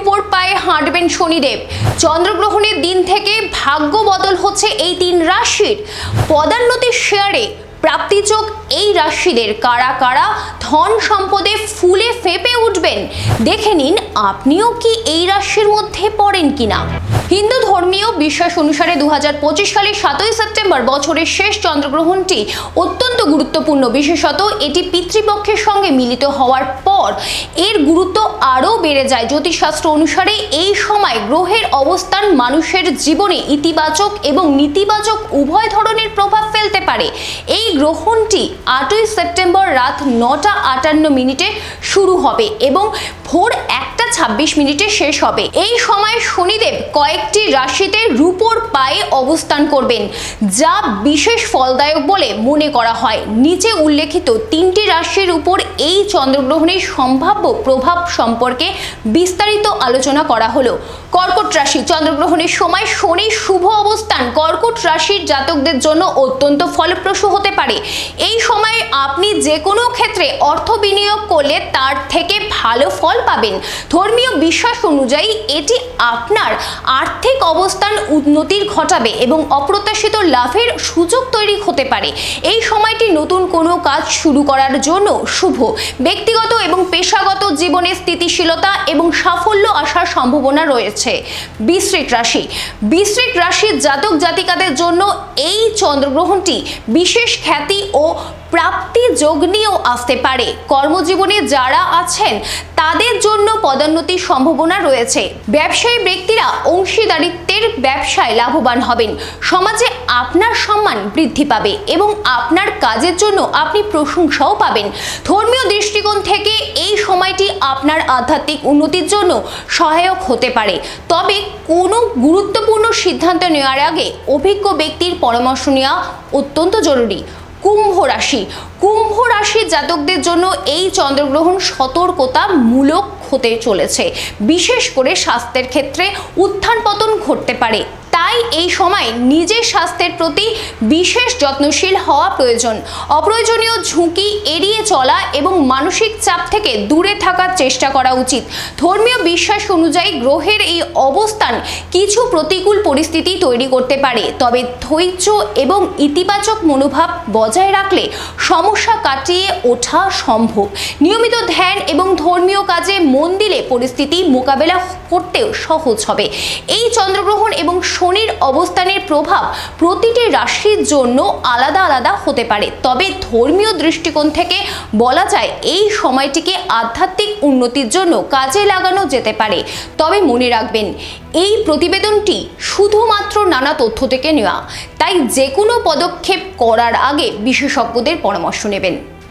রূপোর পায়ে হাঁটবেন শনিদেব। চন্দ্রগ্রহণের দিন থেকে ভাগ্য বদল হচ্ছে এই তিন রাশির। পদান্নতির শেয়ারে প্রাপ্তিযোগ এই রাশিদের। কারা কারা ধন সম্পদে ফুলে ফেপে উঠবেন, দেখে নিন আপনিও কি এই রাশির মধ্যে পড়েন কিনা। হিন্দু ধর্মীয় বিশ্বাস অনুসারে দু সালের সাতই সেপ্টেম্বর বছরের শেষ চন্দ্রগ্রহণটি অত্যন্ত গুরুত্বপূর্ণ। বিশেষত এটি পিতৃপক্ষের সঙ্গে মিলিত হওয়ার পর এর গুরুত্ব আরও বেড়ে যায়। জ্যোতিষশাস্ত্র অনুসারে এই সময় গ্রহের অবস্থান মানুষের জীবনে ইতিবাচক এবং নেতিবাচক উভয় ধরনের প্রভাব ফেলতে পারে। এই গ্রহণটি আটই সেপ্টেম্বর রাত নটা আটান্ন মিনিটে শুরু হবে এবং ভোর ছাব্বিশ মিনিটে শেষ হবে। এই সময় শনিদেব কয়েকটি রাশিতে রূপোর পায়ে অবস্থান করবেন, যা বিশেষ ফলদায়ক বলে মনে করা হয়। নিচে উল্লেখিত তিনটি রাশির উপর এই চন্দ্রগ্রহণের সম্ভাব্য প্রভাব সম্পর্কে বিস্তারিত আলোচনা করা হলো। কর্কট রাশি চন্দ্রগ্রহণের সময় শনির শুভ অবস্থান। কর্কট রাশির জাতকদের জন্য অত্যন্ত ফলপ্রসূ হতে পারে। এই সময় আপনি যে কোনো ক্ষেত্রে অর্থ বিনিয়োগ করলে তার থেকে ভালো ফল পাবেন। ধর্মীয় বিশ্বাস অনুযায়ী এটি আপনার আর্থিক অবস্থান উন্নতির ঘটাবে এবং অপ্রত্যাশিত লাভের সুযোগ তৈরি হতে পারে। এই সময়টি নতুন কোনো কাজ শুরু করার জন্য শুভ। ব্যক্তিগত এবং পেশাগত জীবনে স্থিতিশীলতা এবং সাফল্য আসার সম্ভাবনা রয়েছে। বৃশ্চিক রাশি। বৃশ্চিক রাশির জাতক জাতিকাদের জন্য এই চন্দ্রগ্রহণটি বিশেষ খ্যাতি ও প্রাপ্তি যোগ নিয়েও আসতে পারে। কর্মজীবনে যারা আছেন, তাদের জন্য পদোন্নতির সম্ভাবনা রয়েছে। ব্যবসায়ী ব্যক্তিরা অংশীদারিত্বের ব্যবসায় লাভবান হবেন। সমাজে আপনার সম্মান বৃদ্ধি পাবে এবং আপনার কাজের জন্য আপনি প্রশংসাও পাবেন। ধর্মীয় দৃষ্টিকোণ থেকে এই সময়টি আপনার আধ্যাত্মিক উন্নতির জন্য সহায়ক হতে পারে। তবে কোনো গুরুত্বপূর্ণ সিদ্ধান্ত নেওয়ার আগে অভিজ্ঞ ব্যক্তির পরামর্শ নেওয়া অত্যন্ত জরুরি। কুম্ভ রাশি। কুম্ভ রাশির জাতকদের জন্য এই চন্দ্রগ্রহণ সতর্কতামূলক হতে চলেছে। বিশেষ করে স্বাস্থ্যের ক্ষেত্রে উত্থান পতন ঘটতে পারে। তাই এই সময় নিজের স্বাস্থ্যের প্রতি বিশেষ যত্নশীল হওয়া প্রয়োজন। অপ্রয়োজনীয় ঝুঁকি এড়িয়ে চলা এবং মানসিক চাপ থেকে দূরে থাকার চেষ্টা করা উচিত। ধর্মীয় বিশ্বাস অনুযায়ী গ্রহের এই অবস্থান কিছু প্রতিকূল পরিস্থিতি তৈরি করতে পারে। তবে ধৈর্য এবং ইতিবাচক মনোভাব বজায় রাখলে সমস্যা কাটিয়ে ওঠা সম্ভব। নিয়মিত ধ্যান এবং ধর্মীয় কাজে মন দিলে পরিস্থিতি মোকাবেলা করতেও সহজ হবে। এই চন্দ্রগ্রহণ এবং শনির অবস্থানের প্রভাব প্রতিটি রাশির জন্য আলাদা আলাদা হতে পারে। তবে ধর্মীয় দৃষ্টিকোণ থেকে বলা যায়, এই সময়টিকে আধ্যাত্মিক উন্নতির জন্য কাজে লাগানো যেতে পারে। তবে মনে রাখবেন, এই প্রতিবেদনটি শুধুমাত্র নানা তথ্য থেকে নেওয়া। তাই যে কোনো পদক্ষেপ করার আগে বিশেষজ্ঞদের পরামর্শ নেবেন।